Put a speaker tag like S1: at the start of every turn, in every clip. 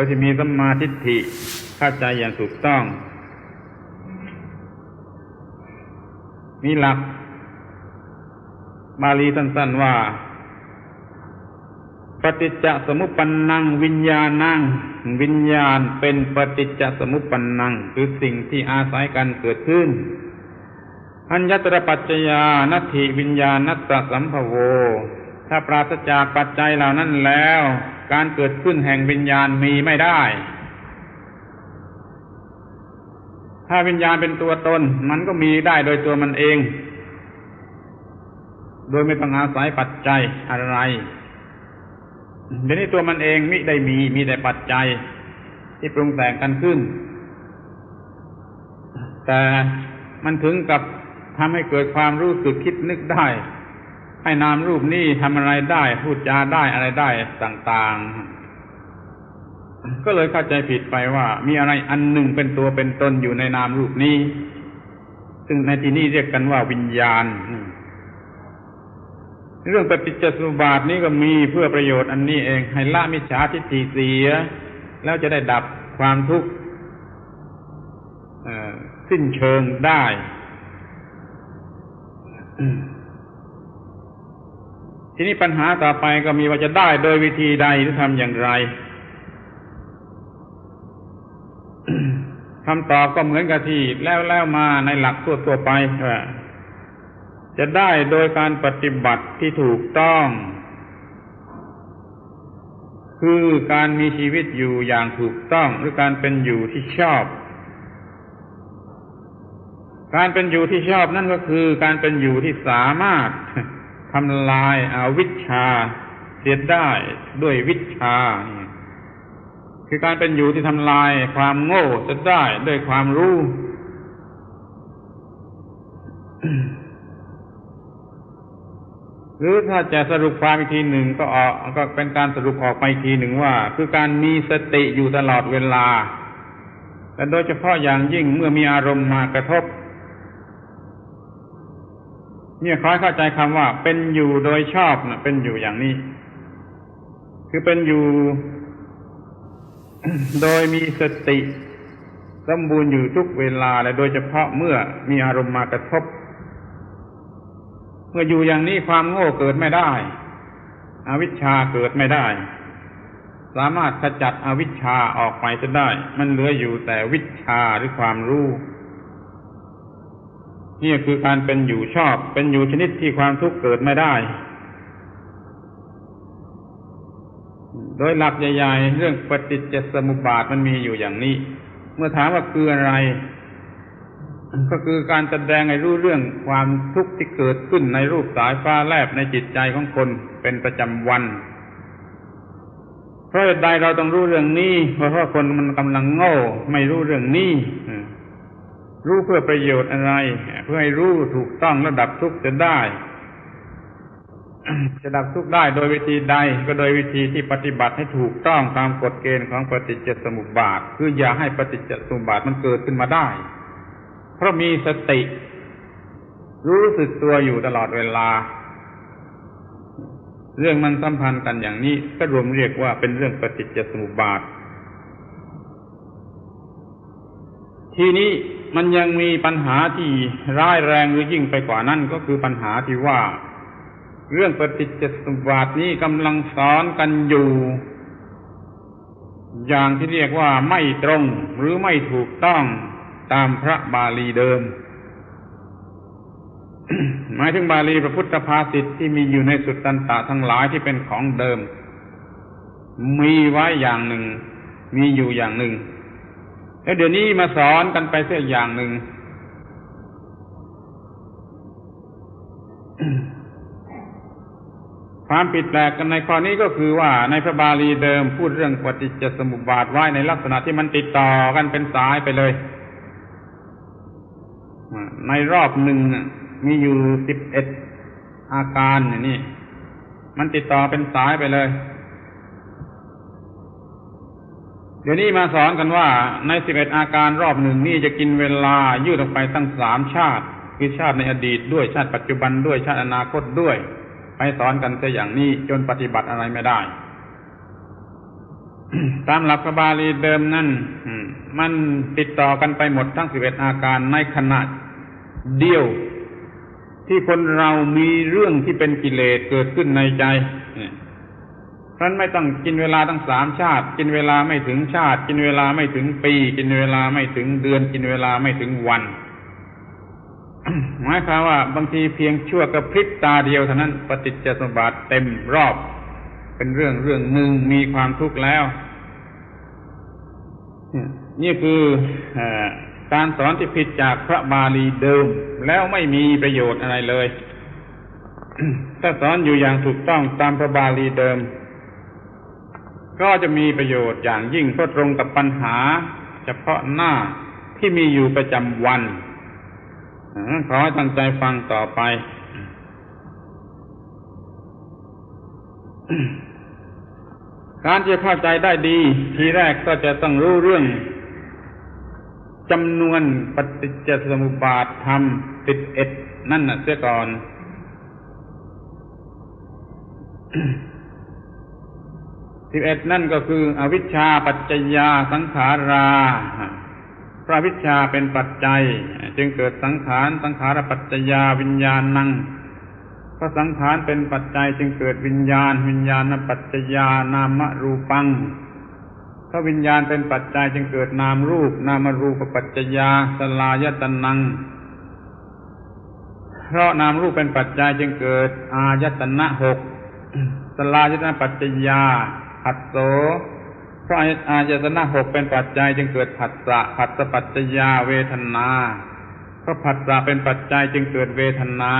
S1: โดยที่มีสัมมาทิฏฐิเข้าใจอย่างถูกต้อง มีหลัก บาลีสั้นๆว่า ปฏิจจสมุปปนนัง วิญญาณังวิญญาณเป็นปฏิจจสมุปปนนัง คือสิ่งที่อาศัยกันเกิดขึ้นอัญญตระปัจจยานัตถิวิญญาณัตตสัมภโว ถ้าปราศจากปัจจัยเหล่านั้นแล้ว การเกิดขึ้นแห่งวิญญาณมีไม่ได้ ถ้าวิญญาณเป็นตัวตน มันก็มีได้โดยตัวมันเอง โดยไม่ต้องอาศัยปัจจัยอะไรเดี๋ยวนี้ตัวมันเองมิได้มีมีแต่ปัจจัย ที่ปรุงแต่งกันขึ้น แต่มันถึงกับทำให้เกิดความรู้สึกคิดนึกได้ ให้นามรูปนี้ทำอะไรได้ พูดจาได้อะไรได้ต่างๆ ก็เลยเข้าใจผิดไปว่า มีอะไรอันหนึ่งเป็นตัวเป็นตนอยู่ในนามรูปนี้ ซึ่งในที่นี้เรียกกันว่าวิญญาณ เรื่องปฏิจจสมุปบาทนี้ก็มีเพื่อประโยชน์อันนี้เอง ให้ละมิจฉาทิฏฐิเสีย แล้วจะได้ดับความทุกข์สิ้นเชิงได้ ทีนี้ปัญหาต่อไปก็มีว่าจะได้โดยวิธีใดหรือทำอย่างไรคำตอบก็เหมือนกับที่แล้วแล้วมาในหลักทั่วตัวไปว่าจะได้โดยการปฏิบัติที่ถูกต้อง คือการมีชีวิตอยู่อย่างถูกต้อง หรือการเป็นอยู่ที่ชอบ การเป็นอยู่ที่ชอบนั่นก็คือการเป็นอยู่ที่สามารถ ทำลายอาวิชชาเสียได้ด้วยวิชา คือการเป็นอยู่ที่ทำลายความโง่จะได้ด้วยความรู้ หรือถ้าจะสรุปความอีกทีหนึ่งก็ออกก็เป็นการสรุปออกไปทีหนึ่งว่า คือการมีสติอยู่ตลอดเวลา แต่โดยเฉพาะอย่างยิ่งเมื่อมีอารมณ์มากระทบ เนี่ยคล้อยเข้าใจคำว่า เป็นอยู่โดยชอบนะเป็นอยู่อย่างนี้ คือเป็นอยู่ โดยมีสติสมบูรณ์อยู่ทุกเวลาและโดยเฉพาะเมื่อมีอารมณ์มากระทบ เมื่ออยู่อย่างนี้ความโง่เกิดไม่ได้อวิชชาเกิดไม่ได้ สามารถขจัดอวิชชาออกไปจะได้ มันเหลืออยู่แต่วิชาหรือความรู้ นี่คือการเป็นอยู่ชอบ เป็นอยู่ชนิดที่ความทุกข์เกิดไม่ได้ โดยหลักใหญ่ๆ เรื่องปฏิจจสมุปบาทมันมีอยู่อย่างนี้ เมื่อถามว่าคืออะไร ก็คือการแสดงให้รู้เรื่องความทุกข์ที่เกิดขึ้นในรูปสายฟ้าแลบในจิตใจของคนเป็นประจำวันเพราะใดเราต้องรู้เรื่องนี้ เพราะว่าคนมันกำลังโง่ ไม่รู้เรื่องนี้ รู้เพื่อประโยชน์อะไร เพื่อให้รู้ถูกต้องระดับทุกข์จะได้จะดับทุกข์ได้โดยวิธีใดก็โดยวิธีที่ปฏิบัติให้ถูกต้องตามกฎเกณฑ์ของปฏิจจสมุปบาท คืออย่าให้ปฏิจจสมุปบาทมันเกิดขึ้นมาได้ เพราะมีสติ รู้สึกตัวอยู่ตลอดเวลา เรื่องมันสัมพันธ์กันอย่างนี้ก็รวมเรียกว่าเป็นเรื่องปฏิจจสมุปบาท ทีนี้ มันยังมีปัญหาที่ร้ายแรงหรือยิ่งไปกว่านั้นก็คือปัญหาที่ว่า เรื่องปฏิจจสมุปบาทนี้กำลังสอนกันอยู่ อย่างที่เรียกว่าไม่ตรงหรือไม่ถูกต้องตามพระบาลีเดิม หมายถึงบาลีพระพุทธภาษิตที่มีอยู่ในสุตตันตะทั้งหลายที่เป็นของเดิม มีไว้อย่างหนึ่ง มีอยู่อย่างหนึ่ง แล้วเดี๋ยวนี้มาสอนกันไปเสียอย่างหนึ่ง ความผิดแปลกกันในข้อนี้ก็คือว่าในพระบาลีเดิมพูดเรื่องปฏิจจสมุปบาทไว้ในลักษณะที่มันติดต่อกันเป็นสายไปเลย ในรอบหนึ่งมีอยู่สิบเอ็ดอาการอย่างนี้ มันติดต่อเป็นสายไปเลย เดี๋ยวนี้มาสอนกันว่าในสิบเอ็ดอาการรอบหนึ่งนี่จะกินเวลายืดออกไปตั้งสามชาติ คือชาติในอดีตด้วยชาติปัจจุบันด้วยชาติอนาคตด้วย ไปสอนกันแต่อย่างนี้จนปฏิบัติอะไรไม่ได้ ตามหลักบาลีเดิมนั่นมันติดต่อกันไปหมดทั้งสิบเอ็ดอาการในขณะเดียว ที่คนเรามีเรื่องที่เป็นกิเลสเกิดขึ้นในใจ พราะนั้นไม่ต้องกินเวลาทั้งสามชาติ กินเวลาไม่ถึงชาติ กินเวลาไม่ถึงปี กินเวลาไม่ถึงเดือน กินเวลาไม่ถึงวันหมายความว่าบางทีเพียงชั่วกระพริบตาเดียวเท่านั้นปฏิจจสมบัติเต็มรอบ เป็นเรื่องเรื่องหนึ่งมีความทุกข์แล้วนี่คืออการสอนที่ผิดจากพระบาลีเดิม แล้วไม่มีประโยชน์อะไรเลย ถ้าสอนอยู่อย่างถูกต้องตามพระบาลีเดิม ก็จะมีประโยชน์อย่างยิ่งเพราะตรงกับปัญหา เฉพาะหน้าที่มีอยู่ประจำวันขอให้ตั้งใจฟังต่อไปการจะเข้าใจได้ดี ทีแรกก็จะต้องรู้เรื่องจำนวนปฏิจจสมุปบาทธรรมสิบเอ็ดนั่นน่ะเสียก่อน สิบเอ็ดนั่นก็คือ อวิชชาปัจจยาสังขาราพระวิชาเป็นปัจจัย จึงเกิดสังขารสังขารปัจจยาวิญญาณนังพระสังขารเป็นปัจจัยจึงเกิดวิญญาณ วิญญาณปัจจยานามรูปังพระวิญญาณเป็นปัจจัยจึงเกิดนามรูป นามรูปปัจจยาสลายตนัง เพราะนามรูปเป็นปัจจัยจึงเกิดอายตนะหกสลายตนะปัจจยา ผัสโสเพราะอายตนะหกเป็นปัจจัยจึงเกิดผัสสะผัสสะปัจจยาเวทนาเพราะผัสสะเป็นปัจจัยจึงเกิดเวทนา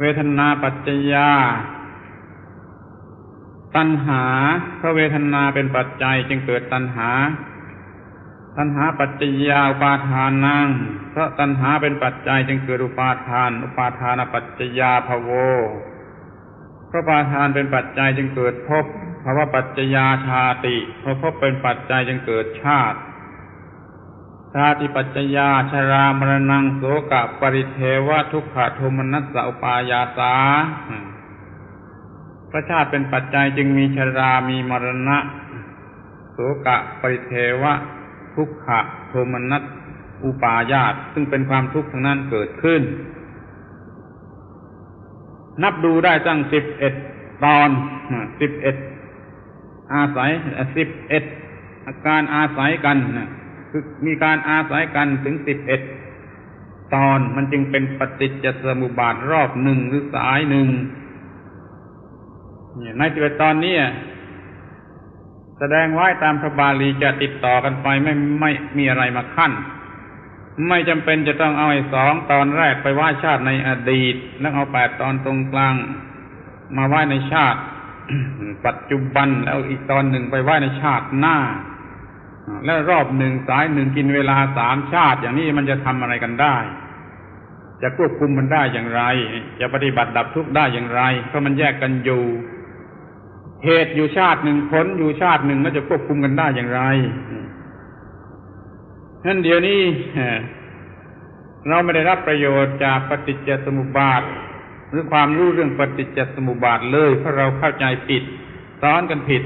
S1: เวทนาปัจจยา ตัณหาเพราะเวทนาเป็นปัจจัยจึงเกิดตัณหา ตัณหาปัจจยาอุปาทานังเพราะตัณหาเป็นปัจจัยจึงเกิดอุปาทาน อุปาทานปัจจยาภโว ราะอุปาทานเป็นปัจจัยจึงเกิดภพภาวะปัจจยาชาติเพราะภพเป็นปัจจัยจึงเกิดชาติ ชาติปัจจยาชรามรณังโสกะปริเทวะทุกขโทมนัสสะอุปายาสาพระชาติเป็นปัจจัยจึงมีชรามีมรณะโสกะปริเทวะ ทุกขโทมนัสอุปายาตซึ่งเป็นความทุกข์ทั้งนั้นเกิดขึ้น นับดูได้ตั้งสิบเอ็ดตอนสิบเอ็ดอาศัยสิบเอ็ดการอาศัยกันนะคือมีการอาศัยกันถึงสิบเอ็ดตอนมันจึงเป็นปฏิจจสมุปบาทรอบหนึ่งหรือสายหนึ่งในสิบเอ็ดตอนนี้แสดงไว้ตามพระบาลีจะติดต่อกันไปไม่ไม่มีอะไรมาขั้น ไม่จำเป็นจะต้องเอาไอ้สองตอนแรกไปว่าชาติในอดีต แล้วเอาแปดตอนตรงกลาง มาไหว้ในชาติ ปัจจุบันแล้วอีกตอนหนึ่งไปไหว้ในชาติหน้า แล้วรอบหนึ่งสายหนึ่งกินเวลาสามชาติ อย่างนี้มันจะทำอะไรกันได้ จะควบคุมมันได้อย่างไร จะปฏิบัติดับทุกข์ได้อย่างไร เพราะมันแยกกันอยู่ เหตุอยู่ชาติหนึ่งผลอยู่ชาติหนึ่งแล้วจะควบคุมกันได้อย่างไร นั่นเดี๋ยวนี้เราไม่ได้รับประโยชน์จากปฏิจจสมุปบาท หรือความรู้เรื่องปฏิจจสมุปบาทเลย เพราะเราเข้าใจผิดซ้อนกันผิด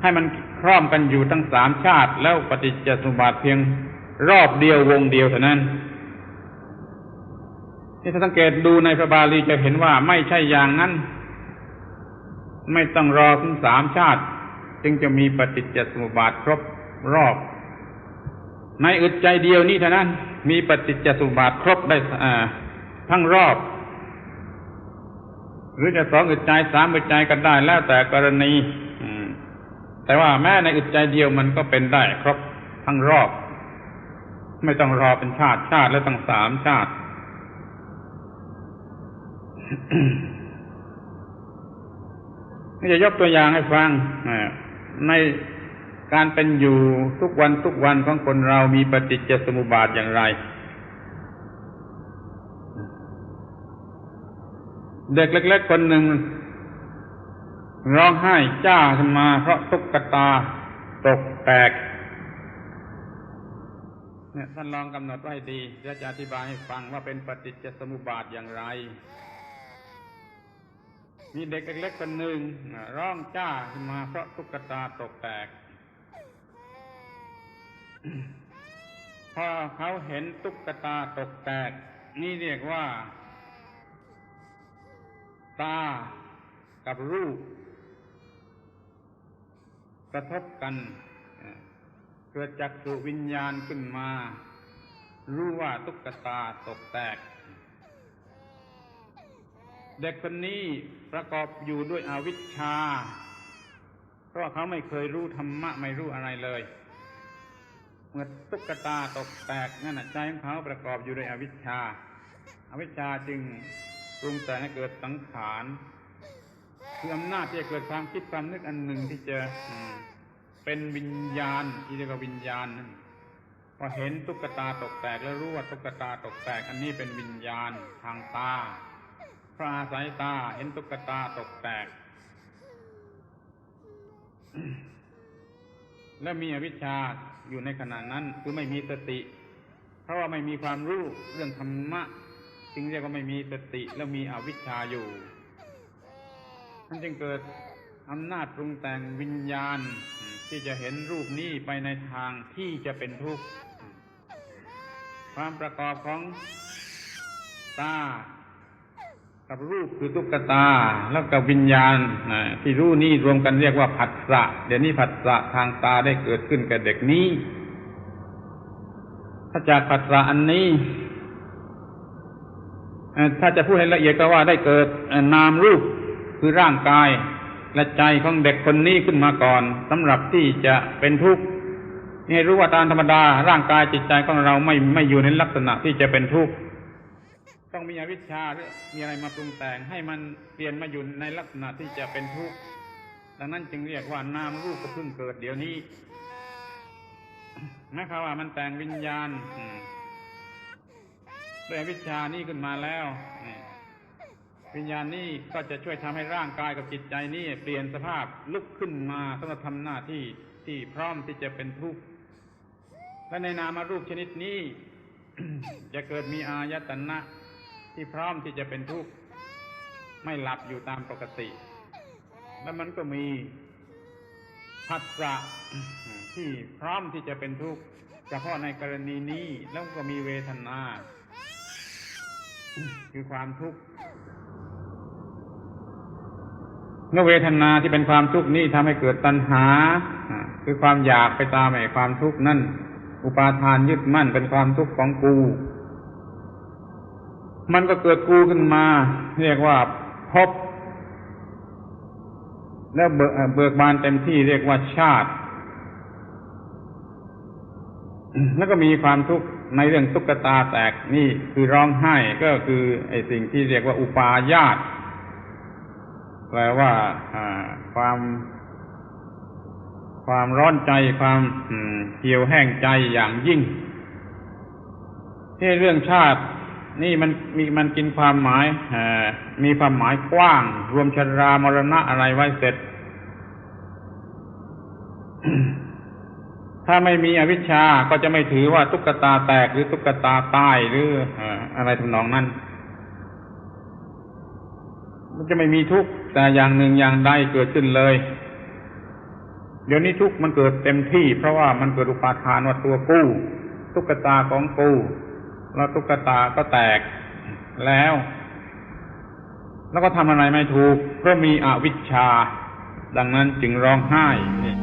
S1: ให้มันคร่อมกันอยู่ทั้งสามชาติ แล้วปฏิจจสมุปบาทเพียงรอบเดียววงเดียวเท่านั้นที่ถ้าสังเกตดูในพระบาลีจะเห็นว่าไม่ใช่อย่างนั้น ไม่ต้องรอถึงสามชาติ จึงจะมีปฏิจจสมุปบาทครบรอบ ในอึดใจเดียวนี้เท่านั้น มีปฏิจจสมุบาทครบได้ทั้งรอบ หรือจะสองอึดใจสามอึดใจกันได้แล้วแต่กรณีแต่ว่าแม้ในอึดใจเดียวมันก็เป็นได้ครบทั้งรอบ ไม่ต้องรอเป็นชาติชาติแล้วตั้งสามชาติ นี่จะยกตัวอย่างให้ฟังใน การเป็นอยู่ทุกวันทุกวันของคนเรามีปฏิจจสมุปบาทอย่างไรเด็กเล็กๆคนหนึ่งร้องไห้จ้าขึ้นมา เพราะตุ๊กตาตกแตก เนี่ยท่านลองกำหนดไว้ดีเดี๋ยวจะอธิบายให้ฟังว่าเป็นปฏิจจสมุปบาทอย่างไร มีเด็กเล็กๆคนหนึ่งร้องจ้าขึ้นมาเพราะตุ๊กตาตกแตก พอเขาเห็นตุ๊กตาตกแตก นี่เรียกว่า ตากับรูป กระทบกันเกิดจากสุวิญญาณขึ้นมา รู้ว่าตุ๊กตาตกแตก เด็กคนนี้ประกอบอยู่ด้วยอวิชชา เพราะเขาไม่เคยรู้ธรรมะ ไม่รู้อะไรเลย เมื่อตุ๊กตาตกแตกนั่นใจของเขาประกอบอยู่ด้วยอวิชชา อวิชชาจึงปรุงแต่งให้เกิดสังขารคืออำนาจที่จะเกิดความคิดความนึกอันหนึ่งที่จะเป็นวิญญาณที่เรียกว่าวิญญาณนั่นพอเห็นตุ๊กตาตกแตกแล้วรู้ว่าตุ๊กตาตกแตก อันนี้เป็นวิญญาณทางตาพระอาศัยตาเห็นตุ๊กตาตกแตก และมีอวิชชาอยู่ในขณะนั้นคือไม่มีสติ เพราะว่าไม่มีความรู้เรื่องธรรมะจึงเรียกว่าไม่มีสติและมีอวิชชาอยู่มันจึงเกิดอำนาจปรุงแต่งวิญญาณ ที่จะเห็นรูปนี้ไปในทางที่จะเป็นทุกข์ความประกอบของตา กับรูปคือตุ๊กตา แล้วกับวิญญาณที่รู้นี่รวมกันเรียกว่าผัสสะเดี๋ยวนี้ผัสสะทางตาได้เกิดขึ้นกับเด็กนี้ ถ้าจากผัสสะอันนี้ถ้าจะพูดให้ละเอียดก็ว่าได้เกิดนามรูปคือร่างกายและใจของเด็กคนนี้ขึ้นมาก่อนสำหรับที่จะเป็นทุกข์ให้รู้ว่าตามธรรมดา ร่างกายจิตใจของเราไม่ไม่อยู่ในลักษณะที่จะเป็นทุกข์ ต้องมีอวิชชาหรือมีอะไรมาปรุงแต่งให้มันเปลี่ยนมาอยู่ในลักษณะที่จะเป็นทุกข์ดังนั้นจึงเรียกว่านามรูปก็เพิ่งเกิดเดี๋ยวนี้นะครับว่ามันแต่งวิญญาณด้วยวิชานี่ขึ้นมาแล้ววิญญาณนี่ก็จะช่วยทำให้ร่างกายกับจิตใจนี่เปลี่ยนสภาพลุกขึ้นมาสำหรับทำหน้าที่ที่พร้อมที่จะเป็นทุกข์และในนามารูปชนิดนี้ จะเกิดมีอายตนะ ที่พร้อมที่จะเป็นทุกข์ไม่หลับอยู่ตามปกติ แล้วมันก็มีผัสสะที่พร้อมที่จะเป็นทุกข์เฉพาะในกรณีนี้แล้วก็มีเวทนา คือความทุกข์เมื่อเวทนาที่เป็นความทุกข์นี้ทำให้เกิดตัณหาอ่าคือความอยากไปตามไอ้ความทุกข์นั่นอุปาทานยึดมั่นเป็นความทุกข์ของกู มันก็เกิดกูขึ้นมา เรียกว่าพบ แล้วเบิกบานเต็มที่เรียกว่าชาติ แล้วก็มีความทุกข์ในเรื่องตุ๊กตาแตกนี่คือร้องไห้ก็คือไอ้สิ่งที่เรียกว่าอุปาญาตแปลว่าความความร้อนใจความอืมเหี่ยวแห้งใจอย่างยิ่งที่เรื่องชาติ นี่มันมีมันกินความหมายอมีความหมายกว้าง รวมชรามรณะอะไรไว้เสร็จ ถ้าไม่มีอวิชชาก็จะไม่ถือว่าตุ๊กตาแตกหรือตุ๊กตาตายหรือเอ่ออะไรทำนองนั้น มันจะไม่มีทุกข์แต่อย่างหนึ่งอย่างใดเกิดขึ้นเลยเดี๋ยวนี้ทุกข์มันเกิดเต็มที่ เพราะว่ามันเกิดอุปาทานว่าตัวกู้ตุ๊กตาของกู แล้วตุ๊กตาก็แตกแล้ว แล้วก็ทำอะไรไม่ถูกเพราะมีอวิชชา ดังนั้นจึงร้องไห้นี่